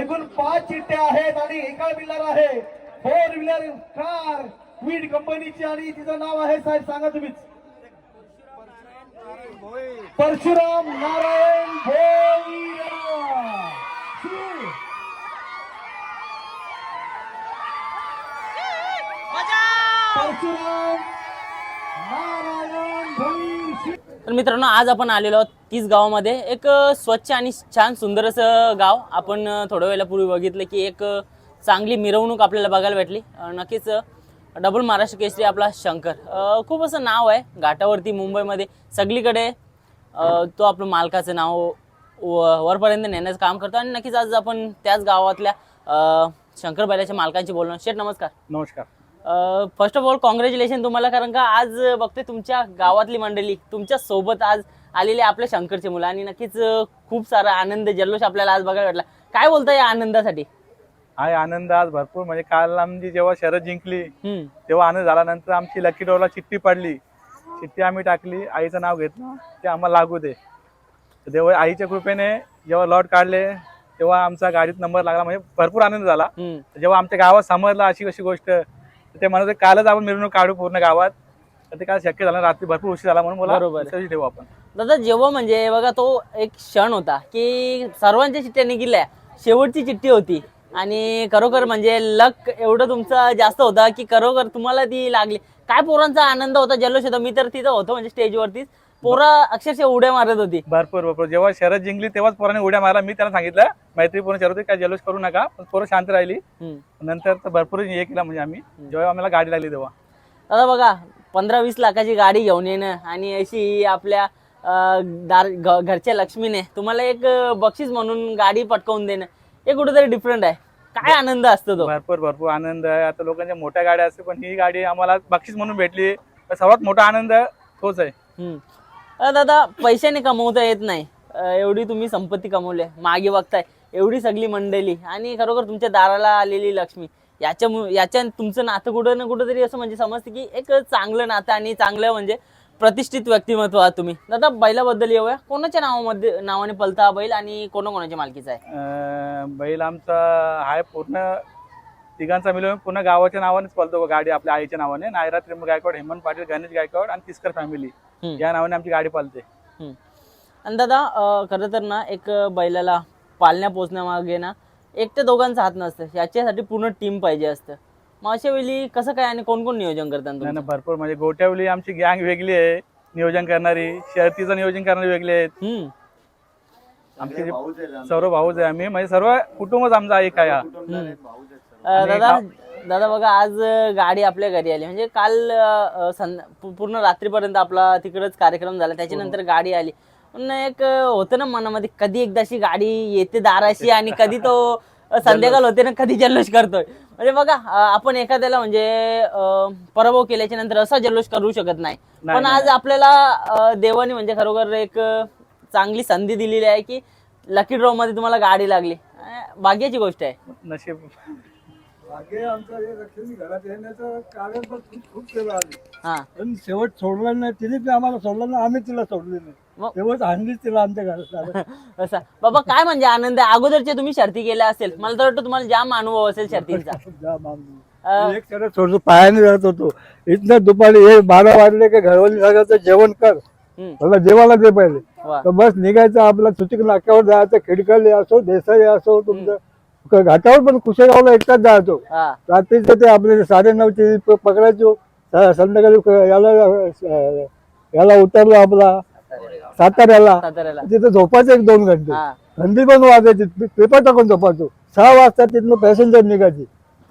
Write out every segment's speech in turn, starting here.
एकूण पाच चिठ्ठ्या आहेत आणि एका व्हीलर आहे. फोर व्हीलर कार क्वीड कंपनीची आणि तिचं नाव आहे साहेब सांगा तुम्हीच. परशुराम नारायण भोईरा. श्री परशुराम नारायण तर मित्रांनो आज आपण आलेलो आहोत तीस गावामध्ये. एक स्वच्छ आणि छान सुंदर असं गाव. आपण थोड्या वेळापूर्वी बघितलं की एक चांगली मिरवणूक आपल्याला बघायला भेटली. नक्कीच डबल महाराष्ट्र केसरी आपला शंकर. खूप असं नाव आहे घाटावरती मुंबईमध्ये. सगळीकडे तो आपलं मालकाचं नाव व- वरपर्यंत नेण्याचं काम करतो. आणि नक्कीच आज आपण त्याच गावातल्या शंकर बैलाच्या मालकांची बोलणार शेठ नमस्कार. नमस्कार. फर्स्ट ऑफ ऑल कॉंग्रॅच्युलेशन तुम्हाला कारण का आज बघतोय तुमच्या गावातली मंडळी तुमच्यासोबत आज आलेले आपल्या शंकरचे मुलं. आणि नक्कीच खूप सारा आनंद जल्लोष आपल्याला आज बघायला भेटला. काय बोलता या आनंदासाठी? आहे आनंद आज भरपूर. म्हणजे काल आमची जेव्हा शरद जिंकली तेव्हा आनंद झाला नंतर आमची लकी डोरला चिठ्ठी पडली. चिठ्ठी आम्ही टाकली. आईचं नाव घेतलं. ते आम्हाला लागू दे. तेव्हा आईच्या कृपेने जेव्हा लॉट काढले तेव्हा आमचा गाडीत नंबर लागला. म्हणजे भरपूर आनंद झाला. जेव्हा आमच्या गावात समजलं अशी कशी गोष्ट ते म्हणत होते, कालच आपण मिरवणूक काढू पूर्ण गावात. तर ते काल शक्य झालं रात्री भरपूर उशीर झाला म्हणून मला बरोबर. दुसऱ्या दिवशी ठेवू आपण. दादा जेव्हा म्हणजे बघा तो एक क्षण होता की सर्वांच्या चिठ्ठ्या निघिल्या शेवटची चिठ्ठी होती. आणि खरोखर म्हणजे लक एवढं तुमचं जास्त होता की खरोखर तुम्हाला ती लागली. काय पोरांचा आनंद होता जल्लोष होता मी तर तिथं होतो म्हणजे स्टेजवरतीच पोरं अक्षरशः उड्या मारत होती. भरपूर भरपूर. जेव्हा शरद जिंकली तेव्हाच पोराने उड्या मारला मी त्यांना सांगितलं मैत्रीपूर्ण शरद होती काय जल्लोष करू नका. पण पोरं शांत राहिली. नंतर तर भरपूर हे केला म्हणजे आम्ही. जेव्हा आम्हाला गाडी लागली तेव्हा. दादा बघा पंधरा वीस लाखाची गाडी घेऊन येणं आणि अशी आपल्या दार घरच्या लक्ष्मीने तुम्हाला एक बक्षीस म्हणून गाडी पटकावून देणं हे कुठेतरी डिफरंट आहे. काय आनंद असतो तो. भरपूर भरपूर आनंद आहे. आता लोकांच्या मोठ्या गाड्या असते पण ही गाडी आम्हाला बक्षीस म्हणून भेटली. सर्वात मोठा आनंद तोच आहे. दादा पैशाने कमवता येत नाही. एवढी तुम्ही संपत्ती कमवली आहे. मागे बघताय. एवढी सगळी मंडळी आणि खरोखर तुमच्या दाराला आलेली लक्ष्मी. याच्या याच्या तुमचं नातं कुठं ना कुठं तरी असं म्हणजे समजतं की एक चांगलं नातं आणि चांगलं म्हणजे प्रतिष्ठित व्यक्तिमत्व आहात तुम्ही. दादा बैलाबद्दल येऊया. कोणाच्या नावामध्ये नावाने पलता बैल आणि कोणाकोणाच्या मालकीचा आहे? बैल आमचा आहे पूर्ण तिघांचा मिळून पूर्ण गावाच्या नावानेच पळतो गाडी आपल्या आईच्या नावाने. नायरा त्रिंब गायकवाड हेमंत पाटील गणेश गायकवाड आणि तिसकर फॅमिली. या नावाने आमची गाडी पालते. आणि दादा खरं तर ना एक बैलाला पालण्या पोचण्यामागे ना एक ते दोघांचा हात नसतं. याच्यासाठी पूर्ण टीम पाहिजे असतं. मग अशा वेळी कसं काय आणि कोण कोण नियोजन करतात नाही तुम्ही ना भरपूर. म्हणजे गोट्यावली आमची गँग वेगळी आहे. नियोजन करणारी शर्तीचं नियोजन करणारी वेगळी आहेत. आमचे सर्व भाऊच आहे आम्ही. म्हणजे सर्व कुटुंबच आमचा एक आहे हा. अं, दादा दादा बघा आज अं, गाडी आपल्या घरी आली. म्हणजे काल अं, संध- पू- पूर्ण रात्रीपर्यंत आपला तिकडच कार्यक्रम झाला. त्याच्यानंतर गाडी आली. पण एक अं, होतं ना मनामध्ये कधी एकदाशी गाडी येते दाराशी आणि कधी तो अं, संध्याकाळ होते ना कधी जल्लोष करतोय. म्हणजे बघा अं, आपण एखाद्याला म्हणजे अं, पराभव केल्याच्यानंतर असा जल्लोष करू शकत नाही. नाही, पण. आज आपल्याला अं, देवाने म्हणजे खरोखर एक अं, चांगली संधी दिलेली आहे की लकी ड्रॉ मध्ये तुम्हाला गाडी लागली. अं, भाग्याची गोष्ट आहे. नशीब. मागे आमचं हे लक्ष्मी घरात येण्याचं कारण पण खूप खूप केलं आम्ही. हा. पण शेवट सोडलं नाही तिने बी आम्हाला सोडलं नाही आम्ही तिला सोडली नाही. मग- तेव्हाच आणलीच तिला आमच्या घरात. असा. बाबा काय म्हणजे आनंद आहे? अगोदरचे तुम्ही शर्ती केल्या असेल. मला तर वाटतं तुम्हाला जाम अनुभव असेल शर्तीचा. अं, एक सोडतो पायाने जात होतो. इथनं दुपारी हे बारा वाजले की घरवाली सांगायचं जेवण कर. हम्म, मला जेवायला दे पहिले. वा. तर बस निघायचं आपला सुचिक नाक्यावर जायचं खिडकली असो देसाई असो तुमचं. घाटावर पण कुशेगावला एकटाच जायचो. हा. रात्रीचं ते आपले साडे नऊची प- पकडायचो. स- संध्याकाळी क- याला याला उतरलो आपला. साताऱ्याला. साताऱ्याला. तिथं झोपायचं एक दोन घंटे. हा. थंडी पण वाजायची. पे- पेपर टाकून झोपायचो. सहा वाजता तिथनं पॅसेंजर निघायची.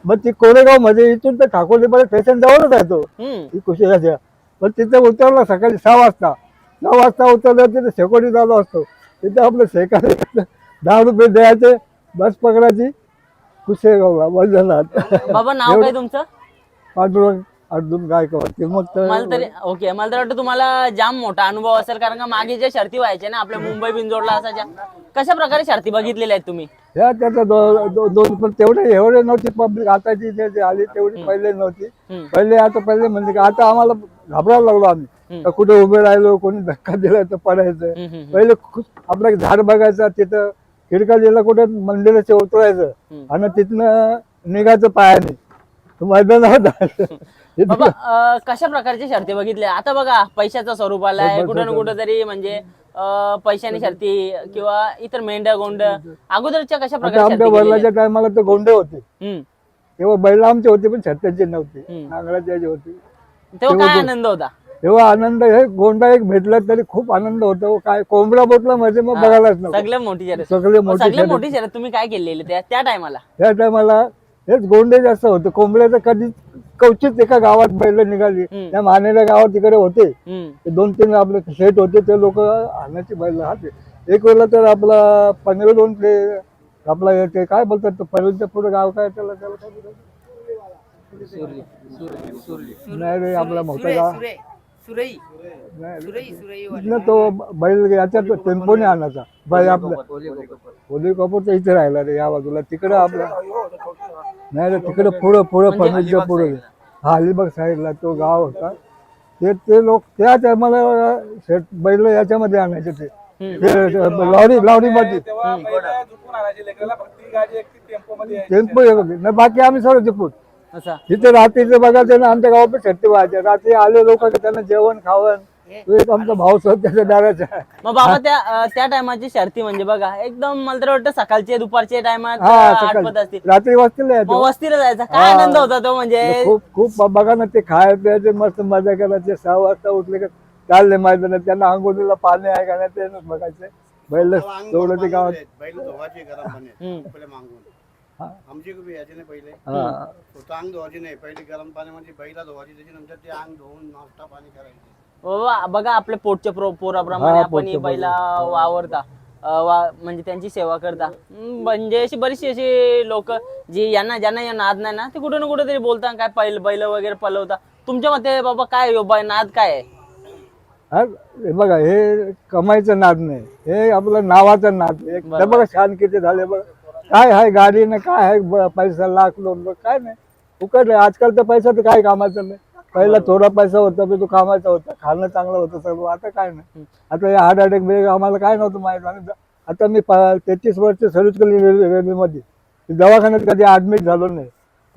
मग ती कोरेगावमध्ये इथून तर ठाकोलीपर्यंत स्टेशन जवळच जायचो. हम्म. ही कुशेगाच्या पण तिथे उतरला सकाळी सहा वाजता. सहा वाजता उतरलं तिथे शेकोटी चालू असतो. तिथे आपलं शेकायला दहा रुपये द्यायचे. बस पकडायची. कुशेगावला वैजनाथ. बाबा नाव काय तुमचं? पांडुरंग. अर्जुन गायकवाड. ते मग तर मला तरी ओके मला तर वाटतं तुम्हाला जाम मोठा अनुभव असेल कारण का मागे ज्या शर्ती व्हायच्या ना आपल्या मुंबई बिंजोडला असायच्या कशा प्रकारे शर्ती बघितलेल्या आहेत तुम्ही? ह्या त्याचा दोन पण तेवढे एवढे नव्हती पब्लिक आताची जे जे आली तेवढी पहिले नव्हती. पहिले आता पहिले म्हणजे का आता आम्हाला घाबरायला लागलो आम्ही. कुठे उभे राहिलो कोणी धक्का दिला तर पडायचं. पहिले खूप आपलं झाड बघायचं तिथं खिडकालीला कुठे मंदिराचे उतरायचं. आणि तिथनं निघायचं पायाने जायचं. बाबा अं, कशा प्रकारच्या शर्ती बघितल्या आता बघा पैशाचा स्वरूप आलाय बरोबर, कुठं ना कुठं तरी म्हणजे अं, पैशाने शर्ती किंवा इतर मेंढ्या गोंड अगोदरच्या कशा आता प्रकारच्या आमच्या शर्ती केलेल्या? वडिलाच्या टायमाला तर गोंडे होते हम्म. तेव्हा बैल आमचे होते पण छत्त्याचे नव्हते हम्म. नांगराचे होते तेव्हा काय आनंद होता तेव्हा आनंद हे गोंडा एक भेटला तरी खूप आनंद होतो. काय कोंबडा बोटला म्हणजे मग बघायलाच नको. सगळ्यात मोठी शर्यत सगळे मोठे सगळ्यात शर्यत. मोठी शर्यत तुम्ही काय केलेली त्या त्या टायमाला? त्या टायमाला हेच गोंडे जास्त होते. कोंबड्याचं कधी कवचित एका गावात बैल निघाली. हम्म. त्या मानेल्या गावात तिकडे होते. ते दोन तीन आपले शेट होते. ते लोक आणायची बैल हाते. एक वेळेला तर आपला पंधरा दोन ते आपला हे ते काय बोलतात तो पनवेलच्या पुढे गाव काय त्याला त्याला काय बोलतात? नाही रे आपला मोठा गाव. नाही तिथनं तो बैल याच्यात टेम्पोने आणायचा. बैल आपला. ओली कपूरचा इथे राहिला रे या बाजूला. तिकडं आपला. नाही रे तिकडे पुढं पुढं पनवेलच्या पुढे. हा अलिबाग साईडला तो गाव होता. ते ते लोक त्या टायमाला शेट बैल याच्यामध्ये आणायचे ते. ते लावडी लावडी मध्ये. टेम्पो बाकी आम्ही सर्व चिपूट असा. तिथे रात्रीचं बघायचं ना आमच्या गावात छट्टी व्हायचे. रात्री आले लोक त्यांना जेवण खावण. आमचा भाऊ सर त्याच्या दाराचा. मग बाबा त्या त्या टायमाची शर्ती म्हणजे बघा एकदम मला तर वाटतं सकाळचे दुपारच्या टायमात असतील. रात्री वाजतील मग वस्तीला जायचा. काय. आनंद होता तो म्हणजे? खूप खूप बघा ना ते खाय प्यायचे मस्त मजा करायचे. सहा वाजता उठले का चालले मैदानात. त्यांना आंघोळीला पाणी आहे का नाही ते बघायचे. बैल तेवढं ते गावात हा. आमची बी याचे नाही पहिले. हा. स्वतः अंग धुवायचे नाही. पहिले गरम पाण्यामध्ये बैला धुवायची त्याच्यानंतर ते अंग धुवून नाश्ता पाणी करायचे. बाबा बघा आपल्या पोटच्या प्रो पोराप्रमाणे हा, आपण पोटच्या ही बैला वावरता. अं, वा म्हणजे त्यांची सेवा करता. हम्म, म्हणजे अशी बरीचशी अशी लोक जी यांना ज्यांना या नाद नाही ना ते कुठं ना कुठं तरी बोलता काय बैल बैल वगैरे पलवता. तुमच्या मते बाबा काय ह्यो बाय नाद काय आहे? हा, हे बघा हे कमाईचं नाद नाही. हे आपलं नावाचं नाद आहे. हे बघा छान किती झाले बघा. काय आहे गाडी ना काय आहे ब- पैसा लाख लोन काय नाही. फुकट आहे. आजकाल तर पैसा तर काय कामाचा नाही. पहिला थोडा पैसा होता पण तो कामाचा होता. खाणं चांगलं होतं सर्व आता काय नाही. आता हे हार्ट अटॅक बिटॅक आम्हाला काय नव्हतं माहीत. आणि द- आता मी तेहतीस वर्ष सर्व्हिस केली रेल्वे रेल्वेमध्ये. दवाखान्यात कधी ऍडमिट झालो नाही.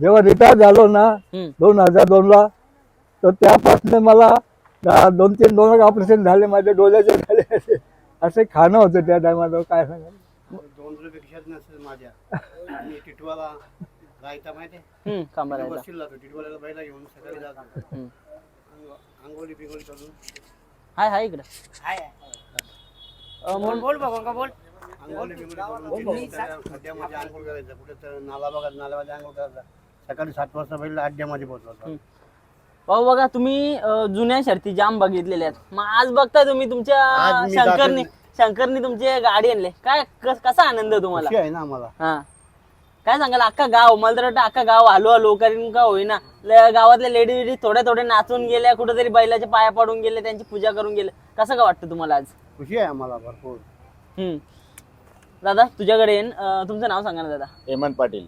जेव्हा रिटायर झालो ना हम्म. दोन हजार दोनला तर त्यापासून मला दोन तीन दोन ऑपरेशन झाले. माझ्या डोळ्याचे झाले. असे असे खाणं होतं त्या टायमाला काय सांगा दोन रुपये नसेल माझ्या. आणि टिटवाला जायचा माहिती हम्म कांबारायचा बसतील जातो टिटवाल्याला बैला घेऊन सकाळी जातो हम्म. अंग- अंघोळी करून. हाय हाय इकडं. अं, मग- अंघोळी पिंगोळी करून तिथे खड्ड्यामध्ये आंघोळ करायचं. कुठे तर नाला बघा नाल्यामध्ये आंघोळ करायचा. सकाळी सात वाजता बैल अड्ड्यामध्ये पोहोचवायचा भाऊ बघा तुम्ही अं, जुन्या शर्ती जाम बघितलेल्या आहेत. मग आज बघताय तुम्ही तुमच्या आज मी शंकरनी. जातो- शंकरनी तुमची गाडी आणले. काय कस- कसा आनंद तुम्हाला? खुशी आहे ना आम्हाला. हा. काय सांगाल अख्खा गाव मला तर वाटतं अख्खा गाव आलो आलो कारण का होईना? ल- गावातल्या लेडी वेडी थोड्या थोड्या नाचून गेल्या कुठेतरी बैलाच्या पाया पडून गेले त्यांची पूजा करून गेले. कसं काय वाटतं तुम्हाला आज? खुशी आहे आम्हाला भरपूर. हम्म. दादा तुझ्याकडे येईन. अं, तुमचं नाव सांगा ना दादा. हेमंत पाटील.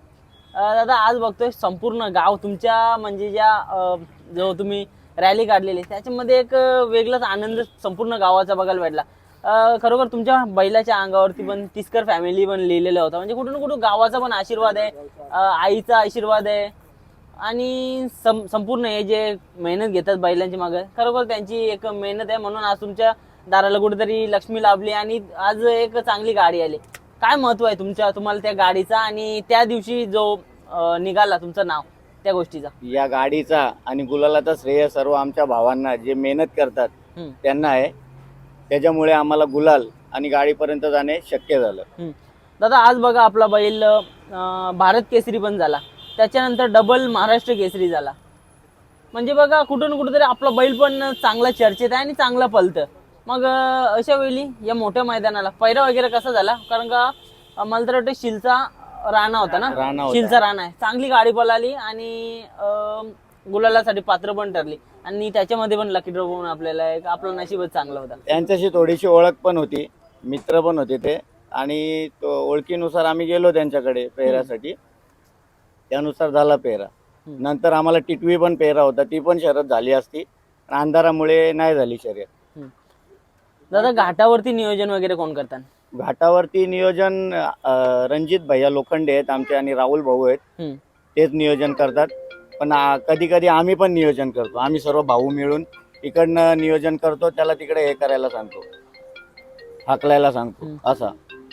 अं, दादा आज बघतोय संपूर्ण गाव तुमच्या म्हणजे ज्या अं, जो तुम्ही रॅली काढलेली त्याच्यामध्ये एक अं, वेगळाच आनंद संपूर्ण गावाचा बघायला भेटला. खरोखर तुमच्या बैलाच्या अंगावरती पण तिस्कर फॅमिली पण लिहिलेलं होतं. म्हणजे कुठून कुठून गावाचा पण आशीर्वाद आहे आईचा आशीर्वाद आहे. आणि सं संपूर्ण हे जे मेहनत घेतात बैलांची मागे खरोखर त्यांची एक मेहनत आहे. म्हणून आज तुमच्या दाराला कुठेतरी लक्ष्मी लाभली आणि आज एक चांगली गाडी आली. काय महत्त्व आहे तुमच्या तुम्हाला त्या गाडीचा आणि त्या दिवशी जो निघाला तुमचं नाव त्या गोष्टीचा? या गाडीचा आणि गुलालाचा श्रेय सर्व आमच्या भावांना जे मेहनत करतात. त्यांना आहे. त्याच्यामुळे आम्हाला गुलाल आणि गाडीपर्यंत जाणे शक्य झालं. दादा आज बघा आपला बैल भारत केसरी पण झाला. त्याच्यानंतर डबल महाराष्ट्र केसरी झाला. म्हणजे बघा कुठून कुठेतरी आपला बैल पण चांगला चर्चेत आहे आणि चांगला पलतं मग अशा वेळी या मोठ्या मैदानाला पैरा वगैरे कसा झाला? कारण का मला तर वाटतं शिलचा राणा होता ना? राणा. शिलचा राणा आहे. चांगली गाडी पळाली आणि गुलालासाठी पात्र पण ठरली. आणि त्याच्यामध्ये पण लकी ड्रॉ होऊन आपल्याला एक आपलं नशीबच चांगलं होतं. त्यांच्याशी थोडीशी ओळख पण होती. मित्र पण होते ते. आणि तो ओळखीनुसार आम्ही गेलो त्यांच्याकडे पेहऱ्यासाठी त्यानुसार झाला पेहरा. नंतर आम्हाला टिटवी पण पेहरा होता. ती पण शर्यत झाली असती. अंधारामुळे नाही झाली शर्यत. दादा घाटावरती नियोजन वगैरे कोण करतात? घाटावरती नियोजन अं, रणजित भैया लोखंडे आहेत आमचे आणि राहुल भाऊ आहेत. तेच नियोजन करतात. पण कधी कधी आम्ही पण नियोजन करतो. आम्ही सर्व भाऊ मिळून इकडनं नियोजन करतो त्याला तिकडे हे करायला सांगतो. हाकलायला सांगतो. असा.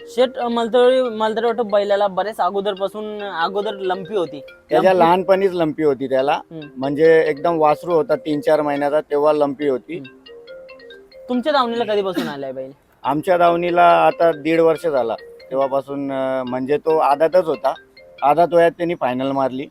शेट मला तरी मला तरी वाटतं बैलाला बरेच अगोदरपासून अगोदर लंपी होती. त्याच्या लहानपणीच लंपी होती त्याला. म्हणजे एकदम वासरू होता तीन चार महिन्याचा तेव्हा लंपी होती. तुमच्या दावणीला कधीपासून आलाय बैल? आमच्या दावणीला आता दीड वर्ष झाला. तेव्हापासून म्हणजे तो आदातच होता. आदात वयात त्यांनी फायनल मारली.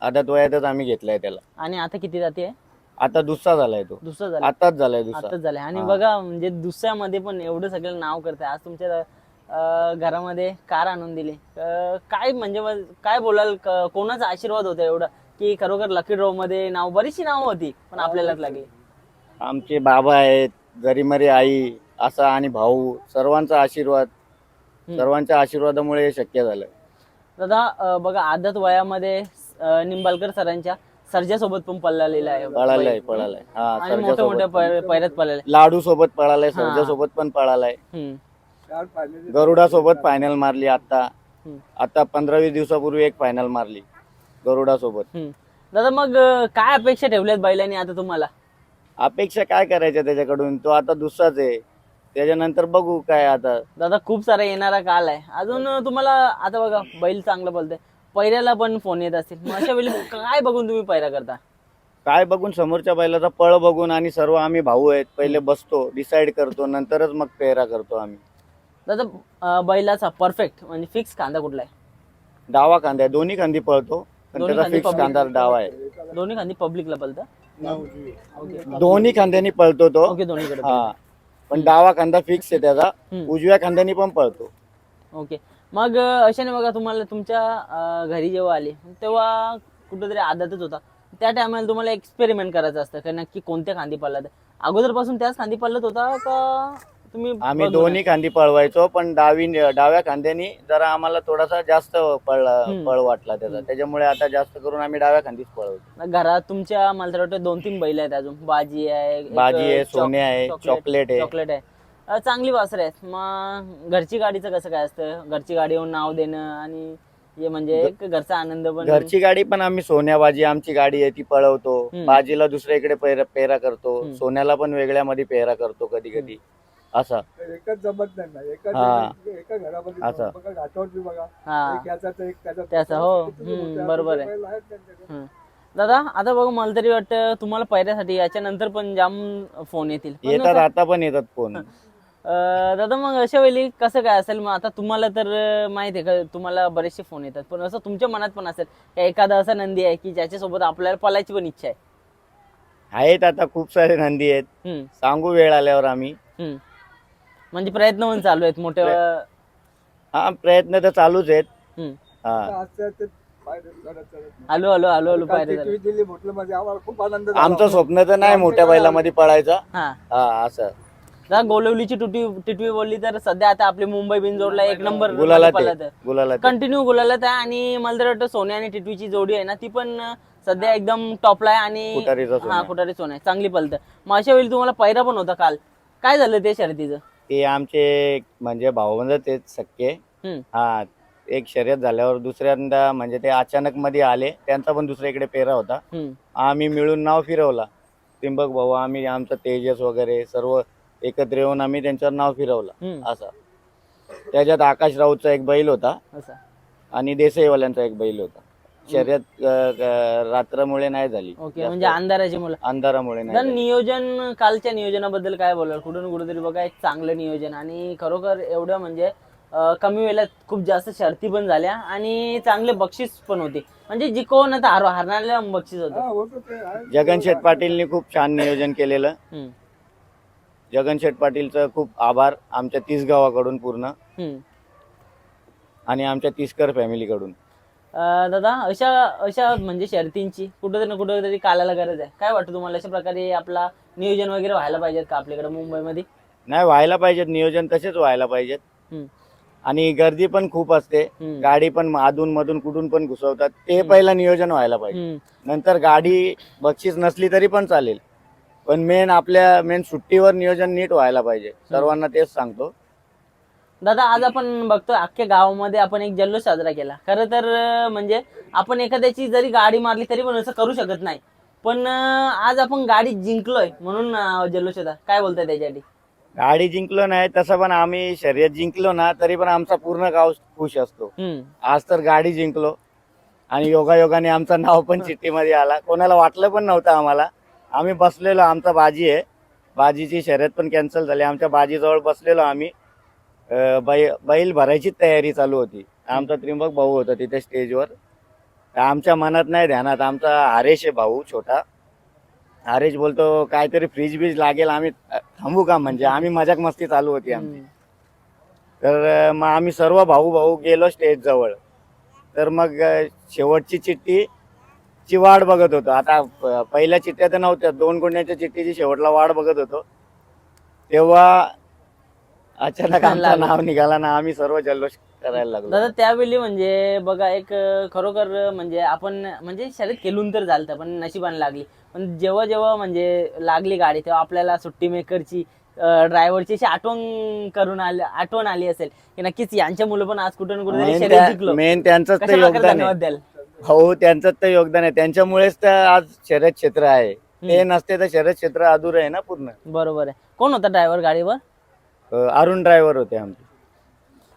हम्म. आदात वयातच आम्ही घेतलाय त्याला. आणि आता किती जाते? आता दुसरा झालाय तो. दुसरं झालं आताच झालाय दुसरा. आताच झालंय. आणि हा. बघा म्हणजे दुसऱ्यामध्ये पण एवढं सगळं नाव करते. आज तुमच्या अं, घरामध्ये कार आणून दिली. अं, काय म्हणजे मग काय बोलाल? क- कोणाचा आशीर्वाद होता एवढा? की खरोखर लकी ड्रॉ मध्ये नाव बरीचशी नावं होती पण आपल्यालाच लागली. आमचे बाबा आहेत गरिमरी आई असा आणि भाऊ सर्वांचा आशीर्वाद. सर्वांच्या आशीर्वादामुळे हे शक्य झालं दादा अं, बघा आदत वयामध्ये अं, निंबाळकर सरांच्या सर्जासोबत पण पळालेला आहे. पळालाय. पळालाय. हा आणि मोठ्या मोठ्या लाडू सोबत पळालाय. हा. सर्जा सोबत पण पळालाय. हम्म. गरुडा सोबत फायनल मारली आता हम्म. आता पंधरा वीस दिवसापूर्वी एक फायनल मारली. गरुडा सोबत हम्म. दादा मग अं, काय अपेक्षा ठेवल्यात बैलांनी आता तुम्हाला? अपेक्षा काय करायच्या त्याच्याकडून? तो आता दुसराच आहे. त्याच्यानंतर बघू काय आता. दादा खूप सारा येणारा काल आहे. अजून तुम्हाला आता बघा बैल चांगलं बोलतंय. पैऱ्याला पण फोन येत असतील. मग अशा वेळी काय बघून तुम्ही पैरा करता? काय बघून समोरच्या बैलाचा पळ बघून आणि सर्व आम्ही भाऊ आहेत पहिले बसतो डिसाईड करतो नंतरच मग पेहरा करतो आम्ही. दादा अं, बैलाचा परफेक्ट म्हणजे फिक्स कांदा कुठला आहे? डावा कांदा आहे. दोन्ही खांदी पळतो पण दोन्ही त्याचा फिक्स public. कांदा डावा आहे. दोन्ही खांदी पब्लिकला पलतं दोन्ही खांद्यानी पळतो तो. ओके दोन्हीकडे हा. पण डावा खांदा फिक्स आहे त्याचा. हम्म. उजव्या खांद्यानी पण पळतो. ओके मग अशाने बघा तुम्हाला तुमच्या घरी जेव्हा आले तेव्हा कुठेतरी आदतच होता. त्या टायमाला तुम्हाला एक्सपेरिमेंट करायचं असतं की नक्की कोणत्या खांदी पडलात अगोदरपासून त्याच खांदी पडलत होता का तुम्ही आम्ही दोन्ही खांदी पळवायचो पण डावी डाव्या खांद्यानी जरा आम्हाला थोडासा जास्त पळ हम्म. पळ वाटला त्याचा. त्याच्यामुळे आता जास्त करून आम्ही डाव्या खांदीच पळवतो. घरात तुमच्या मला तर वाटतं दोन तीन बैल आहेत अजून. बाजी आहे बाजी आहे सोने आहे चॉकलेट आहे. चॉकलेट आहे. चांगली वासरे आहेत मग घरची गाडीचं कसं काय असतं घरची गाडी येऊन नाव देणं आणि हे म्हणजे एक घरचा आनंद पण घरची गाडी पण आम्ही सोन्या बाजी आमची गाडी आहे ती पळवतो हम्म. बाजीला दुसऱ्या इकडे पेरा पेरा करतो हम्म. सोन्याला पण वेगळ्या मध्ये पेरा करतो कधी कधी असा एकच जमत नाही ना एका हा. एका घरामध्ये असं. बघा घाटावरती बघा हा एक याचा तर एक त्याचा त्याचा, हो. किती हम्म, मोठे बरोबर आहे. बैल आहेत त्यांच्याकडे. हं. दादा आता बघ मला तरी वाटतं तुम्हाला पहिल्यासाठी याच्यानंतर पण जाम फोन येतील पण येतात आता पण येतात फोन दादा मग अशा वेळी कसं काय असेल? मग आता तुम्हाला तर माहिती आहे का तुम्हाला बरेचसे फोन येतात. पण असं तुमच्या मनात पण असेल का एखादा असा नंदी आहे की ज्याच्यासोबत आपल्याला पलायची पण इच्छा आहे? आहेत आता खूप सारे नंदी आहेत. हम्म, सांगू वेळ आल्यावर आम्ही. हम्म. म्हणजे प्रयत्न पण चालू आहेत मोठ्या हा प्रयत्न तर चालूच आहेत. हम्म. हा. असं ते पायऱ्या चढत चढत. आलो आलो आलो आलो काल पायरे टिटवी दिली म्हटलं म्हणजे आम्हाला खूप आनंद झाला. आमचं स्वप्न तर नाही मोठ्या बैलामध्ये पळायचा. हा हा असं. गोलवलीची टिटवी टिटवी बोलली तर सध्या आता आपली मुंबई बिनजोडला एक नंबर गुलाला. गुलाला. कंटिन्यू गुलालात आहे आणि मला तर वाटतं सोन्या आणि टिटवीची जोडी आहे ना ती पण सध्या एकदम टॉपला आहे आणि. हा कुटारी सोन्या आहे. चांगली पलतं मग अशा वेळी तुम्हाला पैरा पण होता काल काय झालं ते शर्यतीचं ते आमचे म्हणजे भाऊ तेच सख्खे हम्म. हा एक शर्यत झाल्यावर दुसऱ्यांदा म्हणजे ते अचानक मध्ये आले त्यांचा पण दुसऱ्याकडे पेरा होता. आम्ही मिळून नाव फिरवला त्रिंबक भाऊ आम्ही आमचं तेजस वगैरे सर्व एकत्र येऊन आम्ही त्यांच्यावर नाव फिरवलं. हम्म. असं. त्याच्यात आकाश राऊतचा एक बैल होता. असं. आणि देसाईवाल्यांचा एक बैल होता. शर्यत अ, अ, रात्रमुळे नाही झाली. ओके. म्हणजे अंधाराची मुलं. अंधारामुळे नाही तर झाली. नियोजन कालच्या नियोजनाबद्दल काय बोलाल? कुठून कुठेतरी बघा एक चांगलं नियोजन. आणि खरोखर एवढं म्हणजे अं, कमी वेळात खूप जास्त शर्ती पण झाल्या आणि चांगले बक्षीस पण होते. म्हणजे जिकवून आता हार हारणाऱ्याला बक्षीस होतं. जगन शेठ पाटीलनी खूप छान नियोजन केलेलं. हम्म. जगन शेठ पाटीलचं खूप आभार आमच्या तीस गावाकडून पूर्ण. हम्म. आणि आमच्या तिसकर फॅमिलीकडून. अं, दादा अशा अशा म्हणजे शर्तींची कुठेतरी ना कुठेतरी कालाला गरज आहे. काय वाटतं तुम्हाला? अशा प्रकारे आपला नियोजन वगैरे व्हायला पाहिजेत का आपल्याकडे मुंबईमध्ये? नाही व्हायला पाहिजेत. नियोजन तसेच व्हायला पाहिजेत. हम्म. आणि गर्दी पण खूप असते. हम्म. गाडी पण अधून मधून कुठून पण घुसवतात. ते पहिलं नियोजन व्हायला पाहिजे. हम्म. नंतर गाडी बक्षीस नसली तरी पण चालेल. पण मेन आपल्या मेन सुट्टीवर नियोजन नीट व्हायला पाहिजे. सर्वांना तेच सांगतो. दादा आज आपण बघतोय अख्ख्या गावामध्ये आपण एक जल्लोष साजरा केला. खरं तर म्हणजे आपण एखाद्याची जरी गाडी मारली तरी पण असं करू शकत नाही. पण आज आपण गाडी जिंकलोय म्हणून जल्लोष होता काय बोलताय त्याच्यासाठी? गाडी जिंकलो नाही तसं पण आम्ही शर्यत जिंकलो ना तरी पण आमचा पूर्ण गाव खुश असतो. आज तर गाडी जिंकलो. आणि योगायोगाने आमचं नाव पण चिठ्ठीमध्ये आला. कोणाला वाटलं पण नव्हतं आम्हाला. आम्ही बसलेलो आमचा बाजी आहे. बाजीची शर्यत पण कॅन्सल झाली. आमच्या बाजीजवळ बसलेलो आम्ही. बै बैल भरायची तयारी चालू होती. आमचा त्रिंबक भाऊ होता तिथे स्टेजवर. तर आमच्या मनात नाही ध्यानात. आमचा हरेश आहे भाऊ छोटा. हरेश बोलतो काहीतरी फ्रीज बीज लागेल. आम्ही थांबू का? म्हणजे आम्ही मजाक मस्ती चालू होती आमची. तर मग आम्ही सर्व भाऊ भाऊ गेलो स्टेजजवळ तर मग शेवटची चिठ्ठी ची वाट बघत होतो. आता प- पहिल्या चिठ्ठ्या तर नव्हत्या. दोन गुन्ह्याच्या चिठ्ठीची शेवटला वाट बघत होतो. तेव्हा अचानक आमचं. नाव निघाला ना आम्ही सर्व जल्लोष करायला लागलो. दादा त्यावेळी म्हणजे बघा एक अं, खरोखर अं, म्हणजे आपण म्हणजे शर्यत केलून तर झालं पण नशिबाने लागली. पण जेव्हा जेव्हा म्हणजे लागली गाडी तेव्हा आपल्याला सुट्टी मेकरची ड्रायव्हरची अशी आठवण करून आली आठवण आली असेल की नक्कीच यांच्या मुलं पण आज कुठं ना कुठेतरी शर्यत जिंकलो. मेन कशा प्रकारे योगदान धन्यवाद आहे द्याल? हो त्यांचंच तर योगदान आहे. त्यांच्यामुळेच तर आज शर्यत क्षेत्र आहे. ते नसते तर शर्यत क्षेत्र अधुरं आहे ना पूर्ण. बरोबर आहे. कोण होता ड्रायव्हर गाडीवर? अं, अरुण ड्रायव्हर होते आमचे.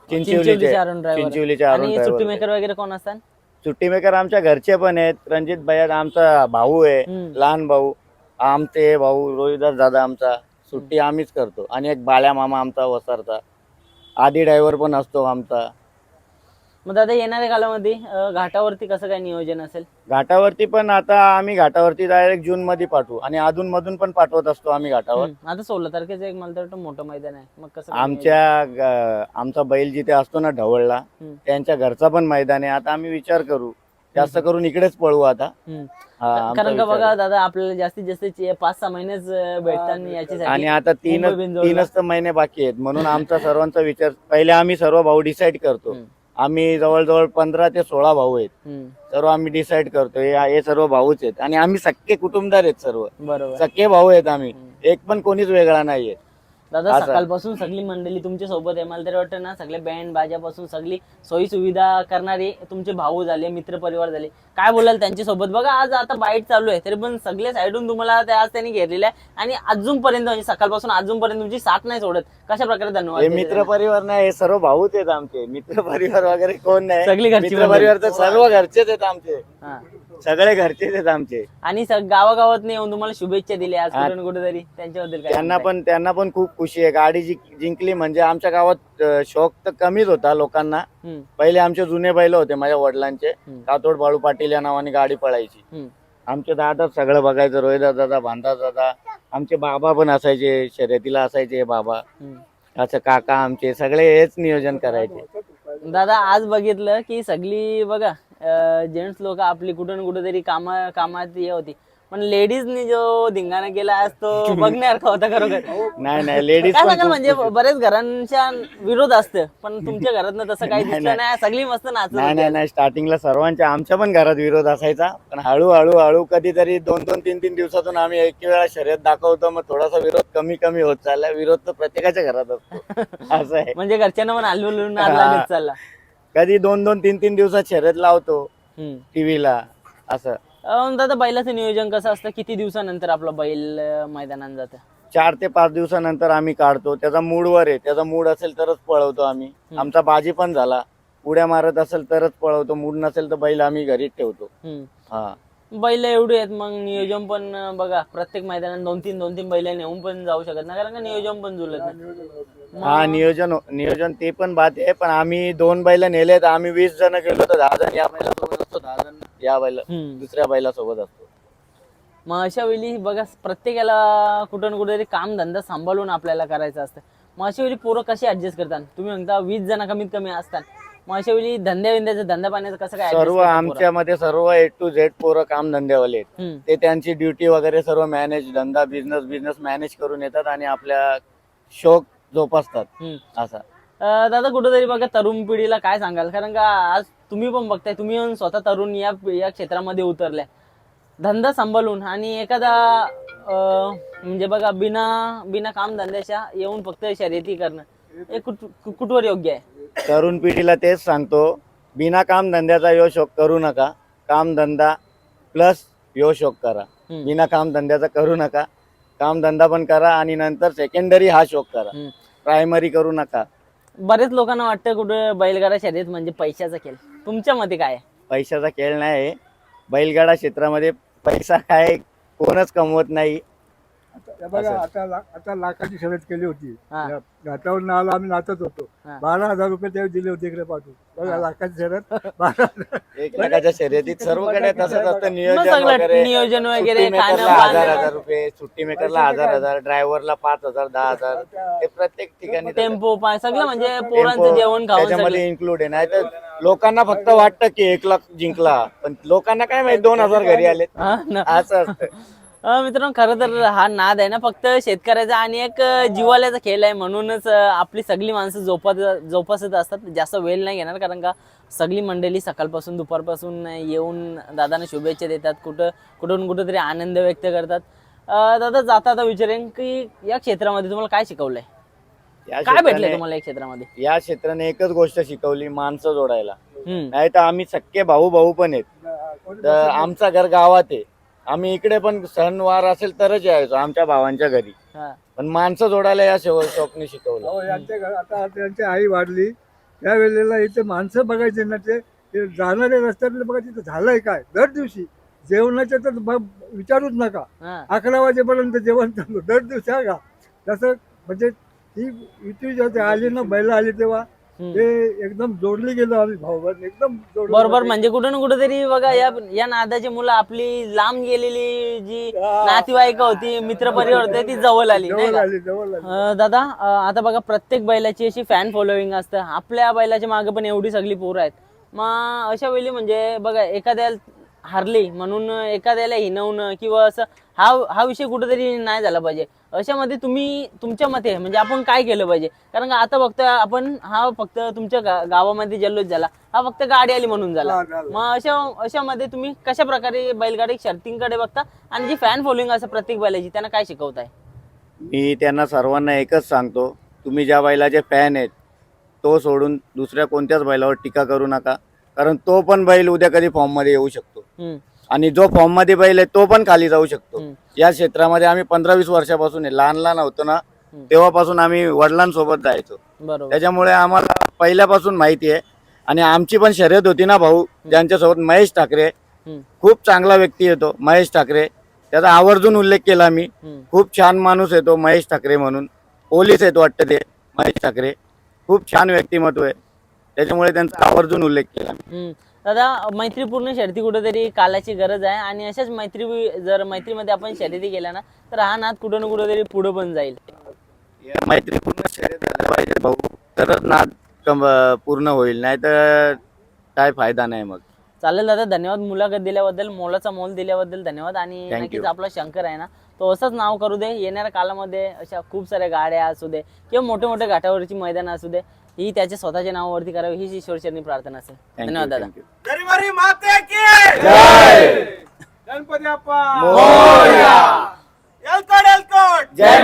चिंचवलीचे. अरुण ड्रायव्हर चिंचवलीचे अरुण आणि सुट्टी ड्रायव्हर मेकर वगैरे कोण असतात? सुट्टी मेकर आमच्या घरचे पण आहेत. रणजित भैया आमचा भाऊ आहे. हम्म. लहान भाऊ. आमचे भाऊ रोहिदास दादा आमचा. सुट्टी आम्हीच करतो. आणि एक बाळ्या मामा आमचा वसारचा. आधी ड्रायव्हर पण असतो आमचा. मग दादा येणाऱ्या कालामध्ये अं, घाटावरती कसं काय नियोजन असेल घाटावरती पण आता आम्ही घाटावरती डायरेक्ट जून मध्ये पाठवू आणि अधून मधून पण पाठवत असतो आम्ही घाटावर हम्म. आता सोळा तारखेचं एक मला तर वाटतं मोठं मैदान आहे मग कसं काय आमच्या ग- आमचा बैल जिथे असतो ना ढवळला हम्म. त्यांच्या घरचा पण मैदान आहे आता आम्ही विचार करू जास्त करून इकडेच पळू आता हम्म. हा, आमचा कारण का विचार बघा आहे. दादा आपल्याला जास्तीत जास्त चे- पाच सहा महिनेच अं, भेटतात आणि याच्यासाठी आता मुंबई. तीनच तर महिने बाकी आहेत म्हणून आमचा सर्वांचा विचार पहिले आम्ही सर्व भाऊ डिसाईड करतो हम्म. आम्ही जवळजवळ पंधरा ते सोळा भाऊ आहेत. सर्व आम्ही डिसाईड करतो हे हे सर्व भाऊच आहेत. आणि आम्ही सख्खे कुटुंबदार आहेत सर्व. बरोबर. सख्खे भाऊ आहेत आम्ही. एक पण कोणीच वेगळा नाहीये. दादा असं. सकाळपासून सगळी मंडळी तुमच्यासोबत आहे. मला तरी वाटतं ना सगळे बँड बाजापासून सगळी सोयी सुविधा करणारे तुमचे भाऊ झाले मित्र परिवार झाले. काय बोलाल त्यांच्यासोबत बघा आज आता बाईट चालू आहे. तरी पण सगळे साईडून तुम्हाला ते आज त्यांनी घेरलेले आहे. आणि अजूनपर्यंत म्हणजे सकाळपासून अजूनपर्यंत तुमची साथ नाही सोडत. कशा प्रकारे धन्यवाद हे देता मित्र त्यांना? परिवार नाही हे सर्व भाऊच आहेत आमचे. मित्र परिवार वगैरे कोण नाही. सगळी घरची मित्र. परिवार तर सर्व घरचेच आहेत आमचे. हा. सगळे घरचेच आहेत आमचे. आणि गावागावात येऊन तुम्हाला शुभेच्छा दिल्या आज. कुठे ना कुठेतरी? त्यांच्याबद्दल काय त्यांना? पण त्यांना पण खूप खुशी आहे. गाडी जी- जिंकली म्हणजे आमच्या गावात अं, शौक तर कमीच होता लोकांना. हम्म, पहिले आमचे जुने बैल होते माझ्या वडिलांचे. हम्म. कातोड बाळू पाटील या नावाने गाडी पळायची. हम्म. आमचे दादा सगळं बघायचं. रोहिदास दादा भांडा दादा. आमचे बाबा पण असायचे शर्यतीला असायचे बाबा. हम्म. असं काका आमचे सगळे हेच नियोजन करायचे. दादा आज बघितलं की सगळी बघा जेंट्स लोक आपली कुठं ना कुठं तरी कामा कामात हे होती. पण लेडीजनी जो धिंगाणा केला आज तो बघण्यासारखा होता खरोखर. नाही नाही लेडीज काय सांगाल म्हणजे. बरेच घरांच्या विरोध असतं पण तुमच्या घरातनं तसं काही नाही, दिसलं नाही. सगळी मस्त नाचत नाही. नाही नाही स्टार्टिंगला सर्वांच्या आमच्या पण घरात विरोध असायचा पण हळूहळू हळू कधीतरी दोन दोन तीन तीन दिवसातून आम्ही एक वेळा शर्यत दाखवतो मग थोडासा विरोध कमी कमी होत चालला. विरोध तर प्रत्येकाच्या घरात असतो. असं आहे. म्हणजे घरच्यांना पण हलवून चालला. कधी दोन दोन तीन तीन दिवसात शर्यत लावतो. टीव्हीला असं. अं, दादा बैलाचं नियोजन कसं असतं? किती दिवसानंतर आपलं बैल अं, मैदानात जातं? चार ते पाच दिवसानंतर आम्ही काढतो. त्याचा मूडवर आहे. त्याचा मूड असेल तरच पळवतो आम्ही. आमचा बाजी पण झाला. उड्या मारत असेल तरच पळवतो. मूड नसेल तर बैल आम्ही घरीच ठेवतो. हम्म. हा. बैल एवढे आहेत मग नियोजन पण बघा प्रत्येक मैदानात दोन तीन दोन तीन बैल नेऊन पण जाऊ शकत नाही कारण का नियोजन पण जुळत नाही. हा नियोजन नियोजन ते पण बात आहे पण आम्ही दोन बैल नेले तर आम्ही वीस जण गेलो तर दहा जण या बैलासोबत असतो दहा जण या बैल. दुसऱ्या बैलासोबत असतो. मग अशा वेळी बघा प्रत्येकाला कुठं ना कुठेतरी काम धंदा सांभाळून आपल्याला करायचं असतं. मग अशा वेळी पोरं कशी ऍडजस्ट करतात? तुम्ही म्हणता वीस जण कमीत कमी असतात. मग अशा वेळी धंद्या विंद्याचा धंदा पाण्याचं कसं काय adjust सर्व करतात पोरं? आमच्यामध्ये सर्व ए टू झेड पोरं काम धंद्यावाले आहेत हम्म. ते त्यांची ड्युटी वगैरे सर्व मॅनेज धंदा बिझनेस बिझनेस मॅनेज करून येतात आणि आपल्या शौक जोपासतात हम्म. असा अं, दादा कुठेतरी बघा तरुण पिढीला काय सांगाल कारण का आज तुम्ही पण बघताय तुम्ही पण स्वतः तरुण या या क्षेत्रामध्ये उतरलाय धंदा सांभाळून आणि एखादा अं, म्हणजे बघा बिना बिना काम धंद्याच्या येऊन फक्त शर्यती करणं हे कुठ कुठवर योग्य आहे तरुण पिढीला तेच सांगतो बिना काम धंद्याचा यो शोक करू नका काम धंदा प्लस यो शोक करा. बिना काम धंद्याचा करू नका काम धंदा पण करा आणि नंतर सेकंडरी हा शोक करा. प्रायमरी करू नका बरेच लोकांना वाटतं कुठं बैलगाडा शर्यत म्हणजे पैशाचा खेळ तुमच्या मते काय आहे? पैशाचा खेळ नाही. बैलगाडा क्षेत्रामध्ये पैसा काय कोणच कमवत नाही बघा. आता ला- आता लाखाची शर्यत केली होती. हा. या घाटावर नाला आम्ही नाचत होतो. हा. बारा हजार रुपये त्यावेळी दिले होते इकडे पाठवून. बघा लाखाची शर्यत बारा हजार. एक लाखाच्या शर्यतीत सर्वकडे तसंच असतं मग नियोजन सगळं वगैरे. नियोजन वगैरे सुट्टी मेकरला खाणं हजार पाणं. हजार रुपये सुट्टी मेकरला हजार हजार ड्रायव्हरला पाच हजार दहा हजार. ते प्रत्येक ठिकाणी तसं. टेम्पो पाय सगळं म्हणजे पोरांचं जेवण खाऊन त्याच्यामध्ये सगळं. इन्क्लूड आहे. नाही तर लोकांना फक्त वाटतं की एक लाख जिंकला. पण लोकांना काय माहिती दोन हजार घरी आले हा ना. असं असतं. मित्रांनो खरं तर हा नाद आहे ना फक्त शेतकऱ्याचा आणि एक अं, जिव्हाळ्याचा खेळ आहे. म्हणूनच आपली सगळी माणसं जोपात जोपासत असतात. जास्त वेळ नाही घेणार कारण का सगळी मंडळी सकाळपासून दुपारपासून येऊन दादांना शुभेच्छा देतात. कुठं कुठून कुठं तरी आनंद व्यक्त करतात. दादा जाता आता विचारेन की या क्षेत्रामध्ये तुम्हाला काय शिकवलंय? या काय भेटलंय क्षेत्राने- तुम्हाला या क्षेत्रामध्ये? या क्षेत्राने एकच गोष्ट शिकवली माणसं जोडायला. नाही तर आम्ही सक्के भाऊ भाऊ पण आहेत. तर आमचं घर गावात आहे. आम्ही इकडे पण सणवार असेल तरच यायचो आमच्या भावांच्या घरी. हा. पण माणसं जोडायला या शेव शोकने शिकवलं. अहो, यांच्या घर आता त्यांची आई वाढली. त्या वेळेला इथे माणसं बघायचे ना ते ते जाणारे रस्त्यातले बघा तिथं झालंय काय? दर दिवशी जेवणाच्या तर ब- विचारूच नका. हा. अकरा वाजेपर्यंत जेवण चालू. दर दिवशी हा का तसं म्हणजे ती युती जेव्हा आली ना बैल आली तेव्हा. ते एकदम जोडली गेलो आम्ही भाऊ बहीण एकदम जोडलं बरोबर. म्हणजे कुठं ना कुठं तरी बघा या या नादाची मुलं आपली लांब गेलेली जी नातेवाईक होती मित्र परिवार होते ती जवळ आली नाही जवळ का आली जवळ आली. अं, दादा अं, आता बघा प्रत्येक बैलाची अशी फॅन फॉलोईंग असतं. आपल्या बैलाच्या मागे पण एवढी सगळी पोरं आहेत. मग अशा वेळी म्हणजे बघा एखाद्या हारली म्हणून एखाद्याला हिनवणं किंवा असं हा हा विषय कुठेतरी नाही झाला पाहिजे. अशामध्ये तुम्ही तुमच्या मते म्हणजे आपण काय केलं पाहिजे? कारण का आता बघतोय आपण हा फक्त तुमच्या गा- गावामध्ये जल्लोष झाला. हा फक्त गाडी आली म्हणून झाला. मग अशा अशामध्ये तुम्ही कशा प्रकारे बैलगाडी शर्तींकडे बघता? आणि जी फॅन फॉलोईंग असं प्रत्येक बैलाची त्यांना काय शिकवताय? मी त्यांना सर्वांना एकच सांगतो. तुम्ही ज्या बैलाचे फॅन आहेत तो सोडून दुसऱ्या कोणत्याच बैलावर टीका करू नका. कारण तो पण बैल उद्या कधी फॉर्ममध्ये येऊ शकतो. आणि जो फॉर्ममध्ये बैल आहे तो पण खाली जाऊ शकतो. या क्षेत्रामध्ये आम्ही पंधरा वीस वर्षापासून आहे. लहान लहान होतो ना. तेव्हापासून आम्ही वडिलांसोबत जायचो. त्याच्यामुळे आम्हाला पहिल्यापासून माहिती आहे. आणि आमची पण शर्यत होती ना भाऊ ज्यांच्यासोबत महेश ठाकरे. खूप चांगला व्यक्ती येतो महेश ठाकरे. त्याचा आवर्जून उल्लेख केला मी. खूप छान माणूस आहे तो महेश ठाकरे म्हणून. पोलीस आहेत वाटतं ते महेश ठाकरे. खूप छान व्यक्तिमत्व आहे. त्याच्यामुळे त्यांचा आवर्जून उल्लेख केला. दादा मैत्रीपूर्ण शर्यती कुठेतरी कालाची गरज आहे आणि अशाच मैत्री जर मैत्रीमध्ये आपण शर्यती केल्या ना तर हा नाद कुठं ना कुठेतरी पुढे पण जाईल. मैत्रीपूर्ण शर्यत झाल्या पाहिजे भाऊ. तरच नाद कम पूर्ण होईल नाही तर काय फायदा नाही मग. चालेल दादा धन्यवाद मुलाखत दिल्याबद्दल मोलाचा मोल दिल्याबद्दल धन्यवाद. आणि नक्कीच. आपला शंकर आहे ना तो असंच नाव करू दे. येणाऱ्या कालामध्ये अशा खूप साऱ्या गाड्या असू दे किंवा मोठे मोठे घाटावरची मैदानं असू दे. ही त्याच्या स्वतःच्या नावावरती करावी हीच ईश्वरचरणी प्रार्थना असेल. धन्यवाद दादा. thank you. गरिबारी माते की गणपती जय